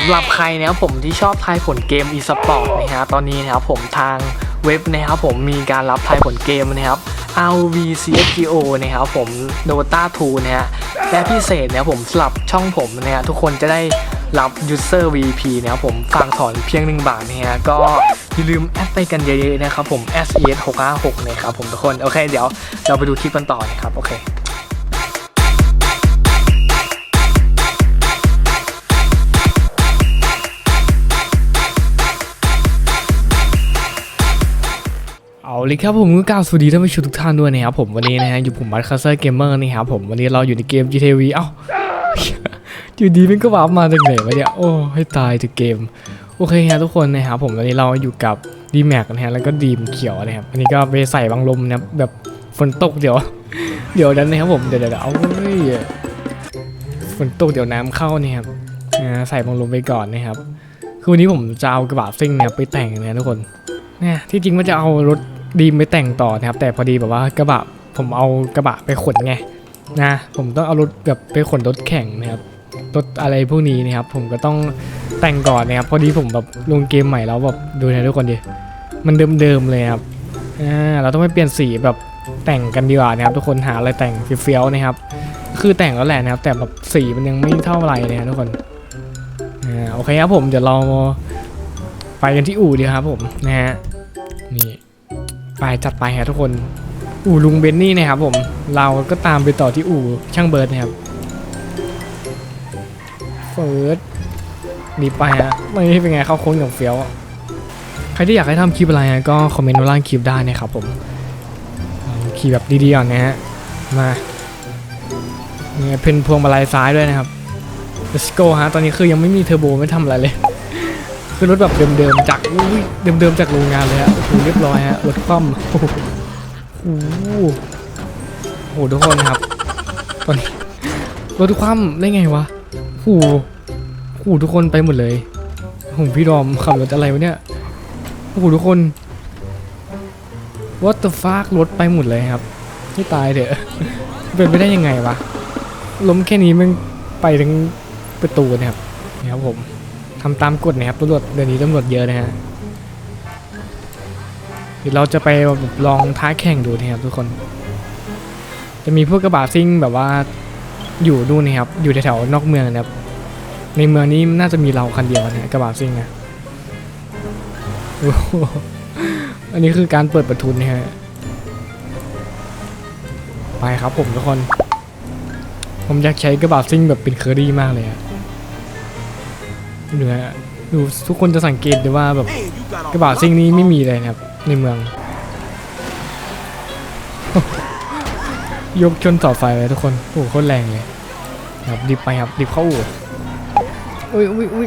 ำหรับใครนะครับผมที่ชอบทายผลเกม e-sport นะฮะตอนนี้นะครับผมทางเว็บนะครับผมมีการรับทายผลเกมนะครับ RV CSGO นะครับผม Dota 2นะฮะและพิเศษนะครับผมสำหรับช่องผมนะฮะทุกคนจะได้รับ User VP นะครับผมฝากถอนเพียง 1 บาทนะฮะก็อย่าลืมแอดไปกันเยอะๆนะครับผม SES 656นะครับผมทุกคน โอเค เดี๋ยวเราไปดูคลิปกันต่อนะครับ โอเค เลยครับผมก็กล่าวสวัสดีท่านผู้ชมทุกท่านด้วยนะครับผมวันนี้นะฮะอยู่ผมบัตคัสเซอร์เกมเมอร์นี่ครับผมวันนี้เราอยู่ในเกม GTV เอ้าอยู่ดีมันก็วาร์ปมาจากไหนวะเนี่ยโอ้ให้ตายถึงเกมโอเคฮะทุกคนนะครับผมวันนี้เราอยู่กับดีแม็กนะฮะแล้วก็ดีมเขียวนะครับอันนี้ก็ไปใส่บังลมนะแบบฝนตกเดี๋ยว เดี๋ยวนั้นนะครับผมเดี๋ยวเดี๋ยวเดี๋ยวเอาเฮ้ยฝนตกเดี๋ยวน้ำเข้าเนี่ยครับใส่บังลมไปก่อนนะครับคือวันนี้ผมจะเอากระบะซิ่งเนี่ยไปแต่งนะทุกคนเนี่ยที่จริงว่าจะเอารถ ดีมไปแต่งต่อนะครับ แต่พอดีแบบว่ากระบะผมเอากระบะไปขนไงนะผมต้องเอารถแบบไปขนรถแข่งนะครับรถอะไรพวกนี้นะครับผมก็ต้องแต่งก่อนนะครับพอดีผมแบบลงเกมใหม่แล้วแบบดูนะทุกคนดิมันเดิมๆเลยครับอ่าเราต้องไปเปลี่ยนสีแบบแต่งกันดีกว่านะครับทุกคนหาอะไรแต่งเฟี้ยวๆนะครับ คือแต่งแล้วแหละนะครับ แต่แบบสีมันยังไม่เท่าไหร่นะทุกคนอ่าโอเคครับผมเดี๋ยวเราไปกันที่อู่ดีครับผมนะฮะ ไปจัดไปฮะทุกคน อู่ลุงเบนนี่นะครับผม เราก็ตามไปต่อที่อู่ช่างเบิร์ดนะครับเฟิร์สดีไปฮะไม่เป็นไงเข้าโค้งอย่างเฟี้ยว ใครที่อยากให้ทำคลิปอะไรฮะก็คอมเมนต์มาล่างคลิปได้นะครับผมขี่แบบดีๆก่อนนะฮะ มาเนี่ยเป็นพวงมาลัยซ้ายด้วยนะครับ let's go ฮะ ตอนนี้คือยังไม่มีเทอร์โบไม่ทำอะไรเลย คือรถแบบเดิมๆจากเดิมๆจากโรงงานเลยฮะโอ้โหเรียบร้อยฮะรถคว่ำโอ้โหโอ้โหทุกคนครับตอนนี้รถคว่ำได้ไงวะโอ้โหโอ้โหทุกคนไปหมดเลยโอ้โหพี่ดอมขับรถอะไรวะเนี่ยโอ้โหทุกคน what the fuck รถไปหมดเลยครับที่ตายเถอะเป็นไปได้ยังไงวะล้มแค่นี้มันไปถึงประตูนะครับนี่ครับผมำตามกฎนะครับตำรวจเดี๋ยวนี้ตำรวจเยอะนะฮะเดี๋ยวเราจะไปลองท้าแข่งดูนะครับทุกคน จะมีพวกกระบะซิ่งแบบว่าอยู่ดูนนะครับอยู่แถวๆนอกเมืองนะครับ ในเมืองนี้น่าจะมีเราคันเดียวนะกระบะซิ่งนะอันนี้คือการเปิดประทุนนะฮะไปครับผมทุกคน ผมอยากใช้กระบะซิ่งแบบเป็นเคอรี่มากเลยอะ ดูฮะดูทุกคนจะสังเกตได้ว่าแบบกระบะซิ่งนี้ไม่มีเลยนะครับ ในเมือง ยกชนเสาไฟเลยทุกคน โอ้โหโคตรแรงเลยครับดิบไปครับดิบเข้าอู่อุ้ยอุ้ยอุ้ย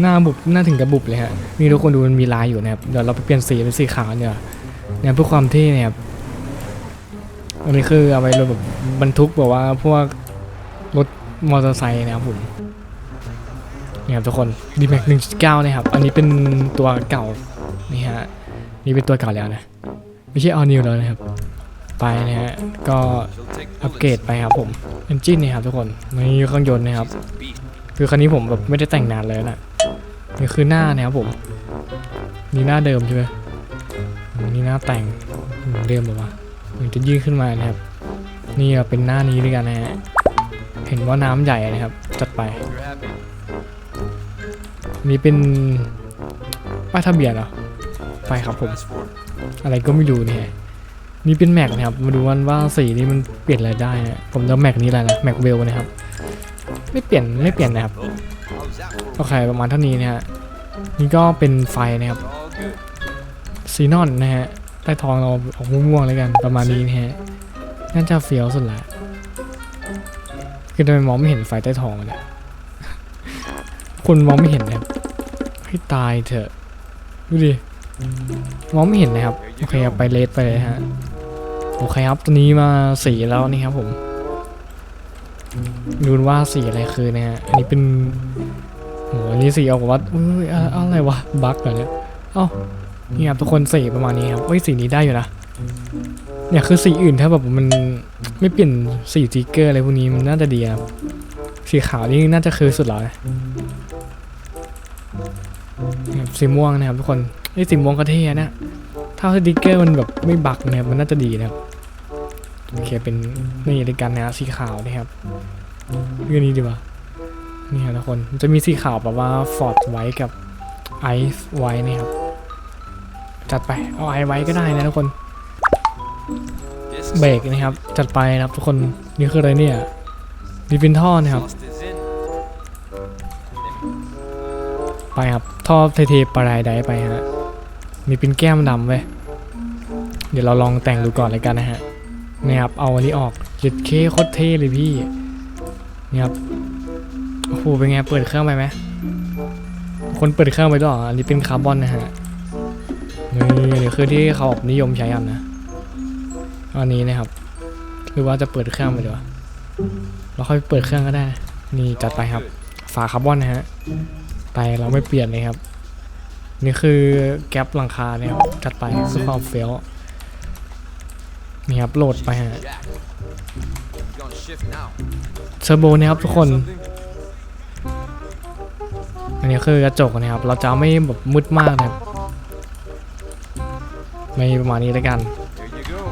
หน้าบุบหน้าถึงกระบุบเลยฮะนี่ทุกคนดูมันมีลายอยู่นะครับเดี๋ยวเราไปเปลี่ยนสีเป็นสีขาวเนี่ยเนี่ยเพื่อความเท่เนี่ยครับอันนี้คือเอาไว้รถแบบบรรทุกแบบว่าพวกรถมอเตอร์ไซค์นะครับผม นี่ครับทุกคน d m a x 1.9 นะครับ อันนี้เป็นตัวเก่า นี่ฮะ นี่เป็นตัวเก่าแล้วนะ ไม่ใช่ all new แล้วนะครับ ไปนะฮะ ก็อัปเกรดไปครับผม engine นี่ครับทุกคน นี่เครื่องยนต์นะครับ คือคันนี้ผมแบบไม่ได้แต่งนานเลยนะนี่คือหน้านะครับผม นี่หน้าเดิมใช่ไหมนี่หน้าแต่งอืมเดิมหรือวะมันจะยื่นขึ้นมานะครับ นี่เป็นหน้านี้ด้วยกันนะฮะ เห็นว่าน้ำใหญ่นะครับ จัดไป นี่เป็นป้ายทะเบียนเหรอไปครับผม อะไรก็ไม่รู้เนี่ยนี่เป็นแม็กนะครับ มาดูกันว่าสีนี้มันเปลี่ยนอะไรได้นะผมจะแม็กนี้แหละนะแม็กเวลนะครับ ไม่เปลี่ยนไม่เปลี่ยนนะครับโอเคประมาณเท่านี้นะฮะนี่ก็เป็นไฟนะครับซีนอนนะฮะใต้ทองเราออกม่วงๆเลยกันประมาณนี้นะฮะน่าจะเฟี้ยวสุดละคือทำไมมองไม่เห็นไฟใต้ทองเลย คุณมองไม่เห็นนะครับให้ตายเถอะดูดิมองไม่เห็นนะครับโอเคครับไปเลสไปเลยฮะโอเคครับตอนนี้มาสีแล้วนี่ครับผมดูว่าสีอะไรคือนะฮะอันนี้เป็นโหอันนี้สีออกว่าอุ้ยอะอะไรวะบั๊กเหรอเนี่ยเอ้านี่ครับทุกคนสีประมาณนี้ครับเอ้ยสีนี้ได้อยู่นะเนี่ยคือสีอื่นถ้าแบบมันไม่เปลี่ยนสีสติ๊กเกอร์อะไรพวกนี้มันน่าจะดีครับสีขาวนี่น่าจะคือสุดแล้วนะ สีม่วงนะครับทุกคนไอ้สีม่วงก็เท่นะถ้าสติกเกอร์มันแบบไม่บักนะครับมันน่าจะดีนะครับโอเคเป็นนี่ด้วยกันนะสีขาวนะครับเรื่องนี้ดีกว่านี่ครับทุกคนจะมีสีขาวแบบว่าฟอร์ดไว้กับไอซ์ไว้นะครับจัดไปเอาไอซ์ไว้ก็ได้นะทุกคนเบรกนะครับ จัดไปนะครับทุกคนนี่คืออะไรเนี่ยดีฟินท่อนะครับ ไปครับท่อเทๆปลายไดไปฮะมีเป็นแก้มดำไว้ยเดี๋ยวเราลองแต่งดูก่อนเลยกันนะฮะนี่ครับเอาอันนี้ออกเจ็ดเคโคตรเท่เลยพี่นี่ครับโอ้โหเป็นไงเปิดเครื่องไปไหมคนเปิดเครื่องไปด้วยหรออันนี้เป็นคาร์บอนนะฮะนี่นี่คือที่เขานิยมใช้กันนะอันนี้นะครับ หรือว่าจะเปิดเครื่องไปดีวะเราค่อยเปิดเครื่องก็ได้ นี่จัดไปครับ ฝาคาร์บอนนะฮะ ไปเราไม่เปลี่ยนเลยครับ นี่คือแก๊ปหลังคาเนี่ยครับจัดไปเพื่อความเฟี้ยวนี่ครับโหลดไปฮะเทอร์โบนะครับทุกคน อันนี้คือกระจกนะครับ เราจะไม่แบบมืดมากนะครับ ไม่ประมาณนี้แล้วกัน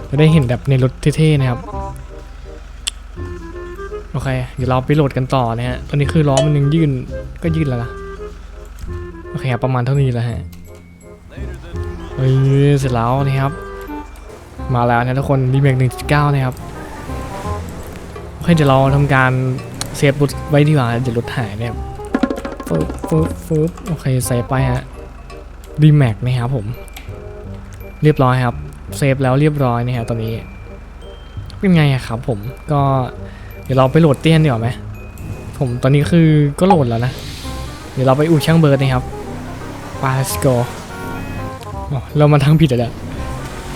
จะได้เห็นแบบในรถเท่ๆนะครับ โอเค เดี๋ยวเราไปโหลดกันต่อนะฮะ ตอนนี้คือล้อมันยังยื่นก็ยื่นแล้วนะ โอเคครับประมาณเท่านี้แล้วฮะเฮ้ยเสร็จแล้วนะครับ มาแล้วนะทุกคนดีเมกหนึ่งเก้านะครับโอเคเดี๋ยวเราทำการเซฟรถไว้ดีกว่าเดี๋ยวรถหายเนี่ยฟึบฟึบฟึบโอเคใส่ไปฮะดีแม็กนะครับผม เรียบร้อยครับเซฟแล้วเรียบร้อยนะฮะตอนนี้ เป็นไงครับผมก็เดี๋ยวเราไปโหลดเตี้ยนดีกว่าไหมผมตอนนี้คือก็โหลดแล้วนะ เดี๋ยวเราไปอู่ช่างเบิร์ดนะครับ ปาสโกเรามาทางผิดแล้ว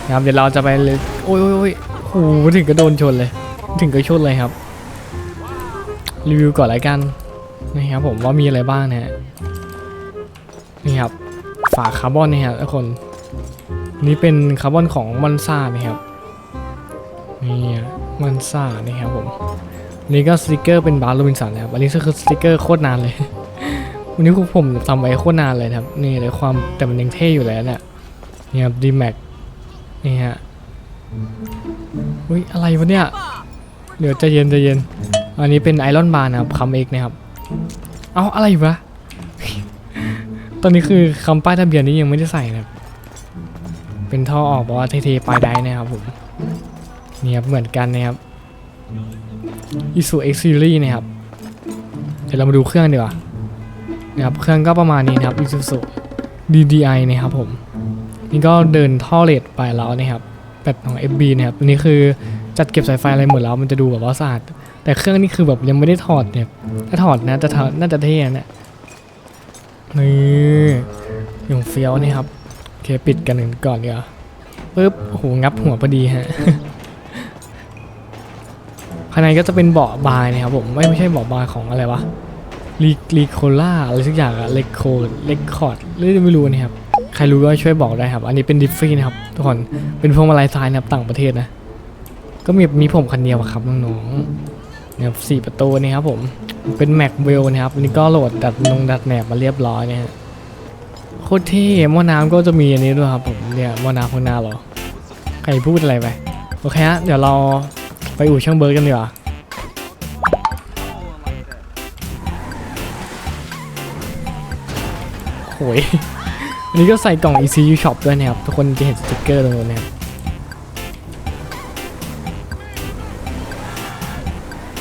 นะครับเดี๋ยวเราจะไปเลยโอ้ยโอ้ยโอ้ยโอ้โหถึงก็โดนชนเลย ถึงก็ชนเลยครับ รีวิวก่อนละกันนะครับผมว่ามีอะไรบ้างนะฮะนี่ครับฝาคาร์บอนนี่ครับทุกคนนี่เป็นคาร์บอนของมันซ่านะครับนี่มันซ่านี่ครับผมนี่ก็สติกเกอร์เป็นบาร์โรบินสันนะครับอันนี้ก็คือสติกเกอร์โคตรนานเลย วันนี้ผมทำไว้โคตรนานเลยครับ นี่เลยความแต่มันยังเท่อยู่แล้วเนี่ยนี่ครับดีแม็กนี่ฮะอุ้ยอะไรวะเนี่ย เดี๋ยวใจเย็นใจเย็น อันนี้เป็นไอรอนบาร์นะครับคำเอกนะครับ เอาอะไรวะ ตอนนี้คือคำป้ายทะเบียนนี้ยังไม่ได้ใส่นะครับเป็นท่อออกบอกว่าเทๆปลายได้นะครับผมนี่ครับเหมือนกันนะครับ Isu X Series นะครับ เดี๋ยวเรามาดูเครื่องดีกว่า นะครับเครื่องก็ประมาณนี้นะครับ Isuzu DDI นะครับผม นี่ก็เดินท่อเลดไปแล้วนะครับแบตของ FB นะครับอันนี้คือจัดเก็บสายไฟอะไรหมดแล้วมันจะดูแบบว่าสะอาดแต่เครื่องนี่คือแบบยังไม่ได้ถอดเนี่ยถ้าถอดนะจะถอดน่าจะเท่นะเนี่ยนี่อย่างเฟี้ยวนี่ครับโอเคปิดกันหนึ่งก่อนเดี๋ยวปึ๊บโอ้โหงับหัวพอดีฮะภายในก็จะเป็นเบาะบายนะครับผมไม่ไม่ใช่เบาะบายของอะไรวะ ลีลีโคล่าอะไรสักอย่างอะเลคโคเลคคอร์ดหรือไม่รู้นะครับ ใครรู้ก็ช่วยบอกได้ครับ อันนี้เป็นดิฟฟี่นะครับ ทุกคน เป็นพวงมาลัยทรายนะครับต่างประเทศนะ ก็มีมีผมคันเดียวครับน้องๆเนี่ยสี่ประตูนี่ครับผม เป็นแม็กเวลนะครับอันนี้ก็โหลดดัดนงดัดแหนบมาเรียบร้อยเนี่ยฮะ โคตรเท่หม้อน้ำก็จะมีอันนี้ด้วยครับผมเนี่ยหม้อน้ำข้างหน้าเหรอใครพูดอะไรไป โอเคฮะ เดี๋ยวเราไปอู่ช่างเบิร์กันดีกว่า โอ้ยอันนี้ก็ใส่กล่อง ECU Shop ด้วยนะครับ ทุกคนจะเห็นสติ๊กเกอร์ตรงนู้นนะครับ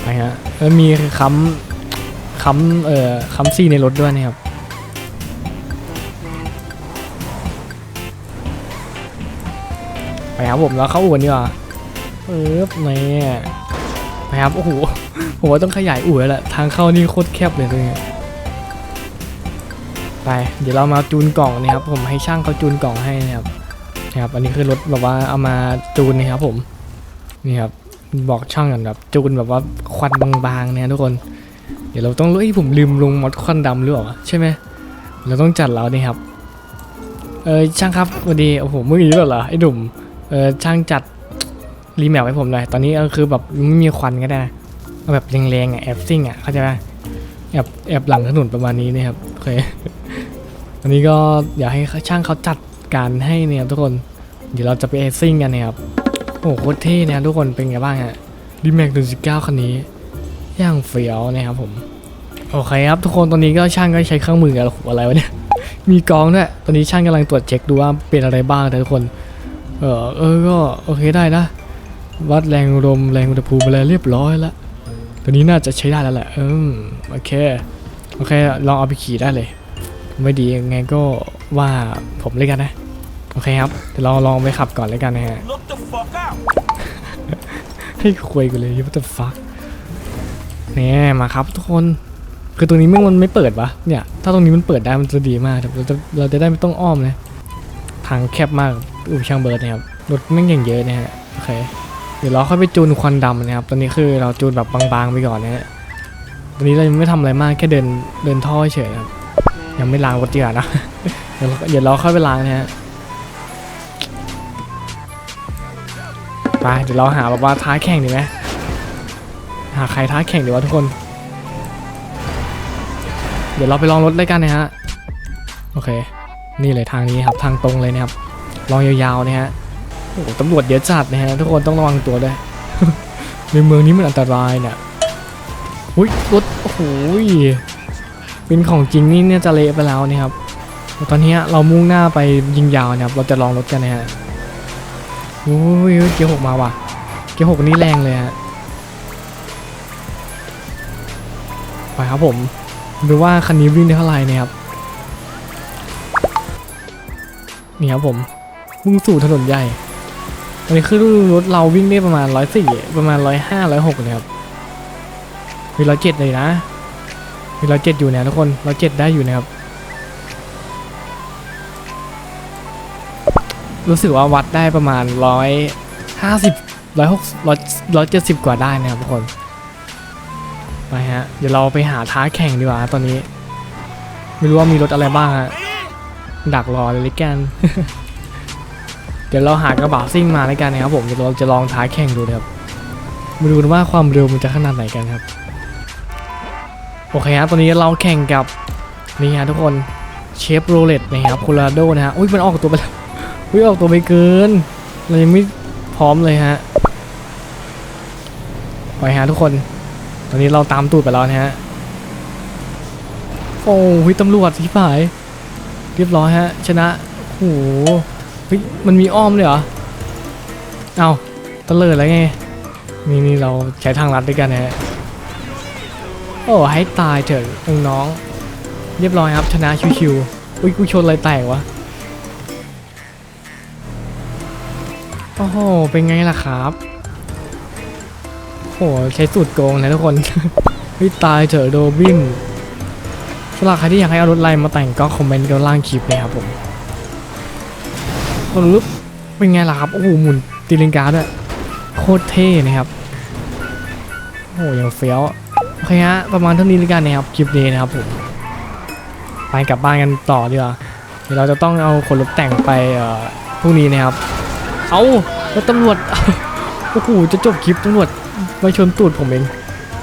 ไปฮะแล้วมีค้ำค้ำเอ่อค้ำซีในรถด้วยนะครับไปครับผมแล้วเข้าอู่นดีกว่าเออนี่ไปครับโอ้โหผมว่าต้องขยายอู่แล้วแหละทางเข้านี่โคตรแคบเลยตรงนี้ ไป เดี๋ยวเรามาจูนกล่องนะครับ ผมให้ช่างเขาจูนกล่องให้นะครับนะครับ อันนี้คือรถแบบว่าเอามาจูนนะครับผมนี่ครับบอกช่างกันแบบจูนแบบว่าควันบางๆเนี่ยทุกคน เดี๋ยวเราต้องเอ้ยผมลืมลงมอดควันดำหรือเปล่าใช่ไหมเราต้องจัดแล้วนี่ครับเออช่างครับสวัสดีโอ้โหเมื่อกี้เหรอไอ้ดุ่มเออช่างจัดรีแมปให้ผมหน่อยตอนนี้ก็คือแบบไม่มีควันก็ได้นะเอาแบบแรงๆอะแอบซิ่งอะเข้าใจป่ะแอบแอบหลังถนนประมาณนี้นะครับโอเค อันนี้ก็อยากให้ช่างเขาจัดการให้เนี่ยครับทุกคน เดี๋ยวเราจะไปเอซิ่งกันนะครับโอ้โหโคตรเท่นะทุกคนเป็นไงบ้างฮะดีแม็กหนึ่งสิบเก้าคันนี้ย่างเฟี้ยวนะครับผมโอเคครับทุกคนตอนนี้ก็ช่างก็ใช้เครื่องมือกันอ้โหอะไรวะเนี่ยมีกองด้วยตอนนี้ช่างกำลังตรวจเช็คดูว่าเป็นอะไรบ้างแต่ทุกคน เออเออก็โอเคได้นะ วัดแรงลมแรงอุณหภูมิอะไรเรียบร้อยแล้วตัวนี้น่าจะใช้ได้แล้วแหละอืมโอเคโอเคลองเอาไปขี่ได้เลย ไม่ดียังไงก็ว่าผมเลยกันนะ โอเคครับเดี๋ยวเราลองไปขับก่อนเลยกันนะฮะให้คุยกันเลย what the fuck เนี่ยมาครับทุกคนคือตรงนี้ม่งมันไม่เปิดวะเนี่ย ถ้าตรงนี้มันเปิดได้มันจะดีมากเราจะเราจะได้ไม่ต้องอ้อมเลยทางแคบมากอูช่างเบิร์ดนะครับรถแม่งอย่างเยอะนะฮะโอเคเดี๋ยวเราค่อยไปจูนควันดำนะครับ ตอนนี้คือเราจูนแบบบางๆไปก่อนนะฮะตอนนี้เรายังไม่ทำอะไรมากแค่เดินเดินท่อเฉยครับ ยังไม่ล้างรถดีกว่านะเดี๋ยวเราเดี๋ยวเราค่อยไปล้างนะฮะไปเดี๋ยวเราหาแบบว่าท้าแข่งดีไหมหาใครท้าแข่งดีวะทุกคน เดี๋ยวเราไปลองรถด้วยกันนะฮะโอเค นี่เลยทางนี้ครับทางตรงเลยนะครับ ลองยาวๆนะฮะโอ้ตำรวจเยอะจัดนะฮะทุกคนต้องระวังตัวด้วยในเมืองนี้มันอันตรายเนี่ยอุ้ยรถโอ้โหย เป็นของจริงนี่เนี่ยจะเละไปแล้วนะครับตอนนี้เรามุ่งหน้าไปยิงยาวนะครับ เราจะลองรถกันนะฮะอุ้ยเกียร์หกมาว่ะ เกียร์หกนี่แรงเลยฮะ ไปครับผม ดูว่าคันนี้วิ่งได้เท่าไหร่เนี่ยครับ นี่ครับผม มุ่งสู่ถนนใหญ่อันนี้คือรถเราวิ่งได้ประมาณร้อยสี่ประมาณร้อยห้าร้อยหกนะครับมีร้อยเจ็ดเลยนะ มีร้อยเจ็ดอยู่เนี่ยทุกคนร้อยเจ็ดได้อยู่นะครับ รู้สึกว่าวัดได้ประมาณร้อยห้าสิบร้อยหกร้อยร้อยเจ็ดสิบกว่าได้นะครับทุกคน ไปฮะ เดี๋ยวเราไปหาท้าแข่งดีกว่าตอนนี้ ไม่รู้ว่ามีรถอะไรบ้างฮะ ดักรอเลยละกัน เดี๋ยวเราหากระบะซิ่งมาแล้วกันนะครับผม เดี๋ยวเราจะลองท้าแข่งดูนะครับมาดูกันว่าความเร็วมันจะขนาดไหนกันครับ โอเคครับตอนนี้เราแข่งกับนี่ฮะทุกคนเชฟโรเลตนะครับโคโลราโดนะฮะอุ้ยมันออกตัวไปแล้วอุ้ยออกตัวไปเกินเรายังไม่พร้อมเลยฮะไปฮะทุกคน ตอนนี้เราตามตูดไปแล้วนะฮะโอ้ยตำรวจที่ผายเรียบร้อยฮะ ชนะโอ้โหเฮ้ยมันมีอ้อมเลยเหรอเอาตะเลิดแล้วไงนี่นี่เราใช้ทางลัดด้วยกันนะฮะ โอ้ให้ตายเถอะน้อง เรียบร้อยครับชนะชิวๆอุ้ยกูชนอะไรแตกวะโอ้โห เป็นไงล่ะครับโหใช้สูตรโกงนะทุกคนเฮ้ตายเถอะโดบินสำหรับใครที่อยากให้เอารถไล่มาแต่งก็คอมเมนต์กันล่างคลิปเลยครับผมคนลุกเป็นไงล่ะครับ โอ้โห หมุนตีลิงการ์ด้วย โคตรเท่นะครับ โอ้โหยังเฟี้ยว โอเคฮะ ประมาณเท่านี้แล้วกันนะครับคลิปนี้นะครับผมไปกลับบ้านกันต่อดีกว่าเดี๋ยวเราจะต้องเอาคนรถแต่งไปเอ่อพรุ่งนี้นะครับ เอาแล้วตำรวจโอ้โหจะจบคลิปตำรวจมาชนตูดผมเอง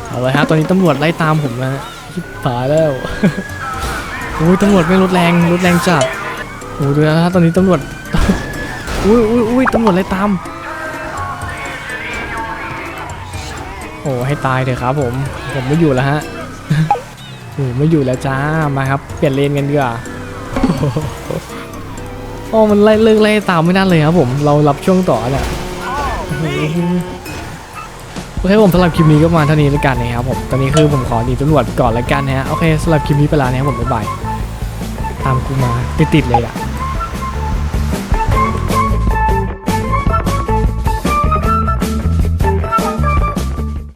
เอาเลยฮะตอนนี้ตำรวจไล่ตามผมนะฮะชิบหาแล้วโอ้ยตำรวจไม่รถแรงรถแรงจัดโอ้ดูนะฮะตอนนี้ตำรวจอุ้ยอุ้ยอุ้ยตำรวจไล่ตาม โอ้ให้ตายเถอะครับ ผมผมไม่อยู่แล้วฮะโอ้ไม่อยู่แล้วจ้ามาครับ เปลี่ยนเลนกันดีกว่าโอ้มันไล่เลิกไล่ตามไม่ได้เลยครับผมเรารับช่วงต่อเนี่ยโอ้โหโอเคผมสำหรับคลิปนี้ก็มาเท่านี้แล้วกันนะครับผมตอนนี้คือผมขอหนีตำรวจก่อนแล้วกันนะฮะโอเคสำหรับคลิปนี้ไปแล้วนะครับผมบ๊ายบายตามกูมาติดๆเลยอะ